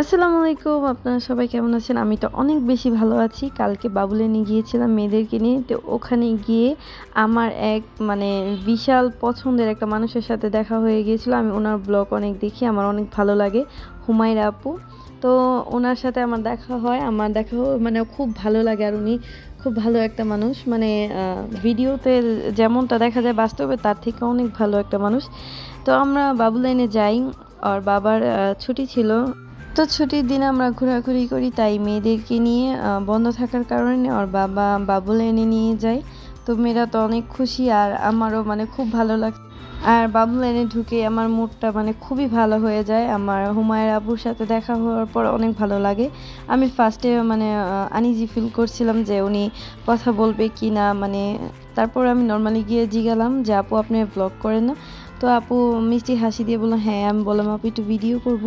আসসালামু আলাইকুম, আপনারা সবাই কেমন আছেন? আমি তো অনেক বেশি ভালো আছি। কালকে বাবুলে নিয়ে গিয়েছিলাম মেয়েদেরকে নিয়ে। তো ওখানে গিয়ে আমার এক মানে বিশাল পছন্দের একটা মানুষের সাথে দেখা হয়ে গিয়েছিল। আমি ওনার ব্লগ অনেক দেখি, আমার অনেক ভালো লাগে। হুমায়রা আপু। তো ওনার সাথে আমার দেখা হয়। আমার দেখা মানে খুব ভালো লাগে আর উনি খুব ভালো একটা মানুষ। মানে ভিডিওতে যেমনটা দেখা যায় বাস্তবে, তার থেকে অনেক ভালো একটা মানুষ। তো আমরা বাবুলাইনে যাই। আর বাবার ছুটি ছিল। তো ছুটির দিন আমরা ঘোরাঘুরি করি, তাই মেয়েদেরকে নিয়ে বন্ধ থাকার কারণে ওর বাবা বাবুল এনে নিয়ে যায়। তো মেয়েরা তো অনেক খুশি আর আমারও মানে খুব ভালো লাগে আর বাবুল এনে ঢুকে আমার মুডটা মানে খুবই ভালো হয়ে যায়। আমার হুমায়ের আবুর সাথে দেখা হওয়ার পর অনেক ভালো লাগে। আমি ফার্স্টে মানে আনিজি ফিল করছিলাম যে উনি কথা বলবে কি না মানে তারপর আমি নর্মালি গিয়ে জিগালাম যে, আপু, আপনি ব্লগ করেন না? তো আপু মিষ্টি হাসি দিয়ে বলল হ্যাঁ আমি বললাম, আপু, একটু ভিডিও করব।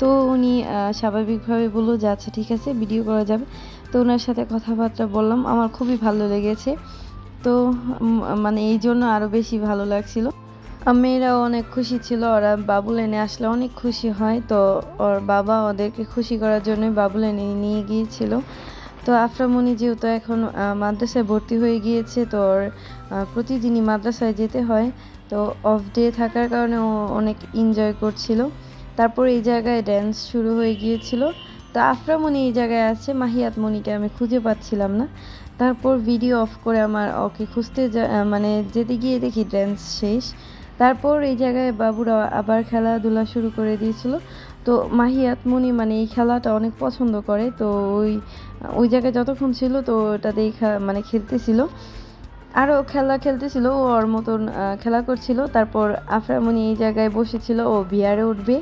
তো উনি স্বাভাবিকভাবে বলল, যে আচ্ছা ঠিক আছে ভিডিও করা যাবে। তো ওনার সাথে কথাবার্তা বললাম, আমার খুবই ভালো লেগেছে। তো মানে এই জন্য আরও বেশি ভালো লাগছিল। মেয়েরাও অনেক খুশি ছিল, ওরা বাবুল এনে আসলে অনেক খুশি হয়। তো ওর বাবা ওদেরকে খুশি করার জন্য বাবুল এনে নিয়ে গিয়েছিল। তো আফরামণি যেহেতু এখন মাদ্রাসায় ভর্তি হয়ে গিয়েছে, তো ওর প্রতিদিনই মাদ্রাসায় যেতে হয়। তো অফ ডে থাকার কারণে ও অনেক এনজয় করছিল। তারপর এই জায়গায় ড্যান্স শুরু হয়ে গিয়েছিল। তো আফরামণি এই জায়গায় আছে, মাহিয়াত মণিকে আমি খুঁজে পাচ্ছিলাম না। তারপর ভিডিও অফ করে আমার ওকে খুঁজতে যা- মানে যেতে গিয়ে দেখি ড্যান্স শেষ। তারপর এই জায়গায় বাবুরা আবার খেলাধুলা শুরু করে দিয়েছিল। তো মাহিয়াত মনি মানে এই খেলাটা অনেক পছন্দ করে। তো ওই ওই জায়গায় যতক্ষণ ছিল তো ওটা দেখা মানে খেলতেছিল। আরও খেলা খেলতেছিল, ও ওর মতন খেলা করছিল। তারপর আফরামণি এই জায়গায় বসেছিল, ও বিয়ারে উঠবে।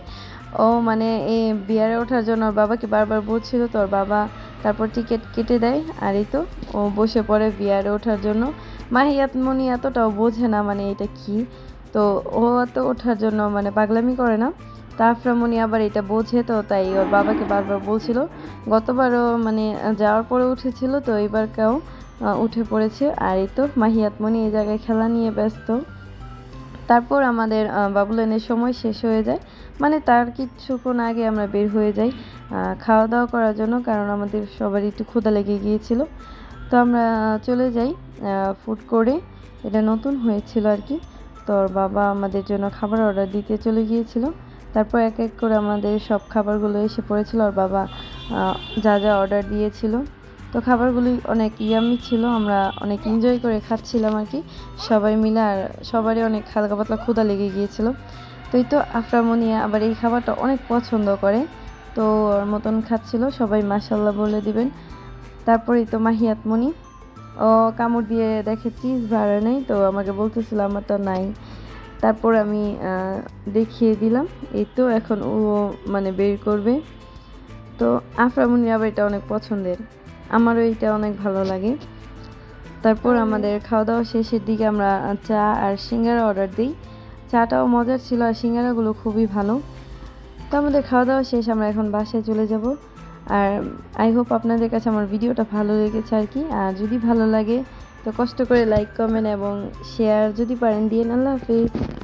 ও মানে এই বিয়ারে ওঠার জন্য ওর বাবাকে বারবার বলছিল তো ওর বাবা তারপর টিকিট কেটে দেয়। আর এই তো ও বসে পড়ে বিয়ারে ওঠার জন্য। মাহিয়াত মনি এতটাও বোঝে না মানে এটা কি। তো ও তো ওঠার জন্য মানে পাগলামি করে না। তা আফরামণি আবার এটা বোঝে তো তাই ওর বাবাকে বারবার বলছিল। গতবারও মানে যাওয়ার পরে উঠেছিল তো এবারকেও আহ, উঠে পড়েছে। আর এই তো মাহিয়াত মনি এই জায়গায় খেলা নিয়ে ব্যস্ত। তারপর আমাদের বাবুলানের সময় শেষ হয়ে যায়। মানে তার কিছুক্ষণ আগে আমরা বের হয়ে যাই খাওয়া দাওয়া করার জন্য কারণ আমাদের সবারই একটু ক্ষুধা লেগে গিয়েছিল। তো আমরা চলে যাই ফুড করে এটা নতুন হয়েছিল আর কি। তো ওর বাবা আমাদের জন্য খাবার অর্ডার দিতে চলে গিয়েছিল। তারপর এক এক করে আমাদের সব খাবারগুলো এসে পড়েছিল। ওর বাবা যা যা অর্ডার দিয়েছিল। তো খাবারগুলি অনেক ইয়ামি ছিল। আমরা অনেক এনজয় করে খাচ্ছিলাম আর কি। সবাই মিলে আর সবারই অনেক হালকা পাতলা ক্ষুধা লেগে গিয়েছিল। তো এই তো আফরামনিয়া আবার এই খাবারটা অনেক পছন্দ করে। তো ওর মতন খাচ্ছিল। সবাই মাসাল্লাহ বলে দিবেন। তারপরেই তো মাহিয়াত মনি ও কামড় দিয়ে দেখে চিজ ভাড়া নেই। তো আমাকে বলতেছিল আমারটা নাই। তারপর আমি দেখিয়ে দিলাম। এই তো এখন ও মানে বের করবে। তো আফরামনির আবার এটা অনেক পছন্দের। আমারও এটা অনেক ভালো লাগে। তারপর আমাদের খাওয়া দাওয়া শেষের দিকে আমরা চা আর সিঙ্গারা অর্ডার দিই। চাটাও মজার ছিল আর সিঙ্গারাগুলো খুবই ভালো। তো আমাদের খাওয়া দাওয়া শেষ আমরা এখন বাসায় চলে যাব। আর আই হোপ আপনাদের কাছে আমার ভিডিওটা ভালো লেগেছে আর কি। আর যদি ভালো লাগে, তো কষ্ট করে লাইক কমেন্ট এবং শেয়ার যদি পারেন। দিয়ে আল্লাহ হাফিজ।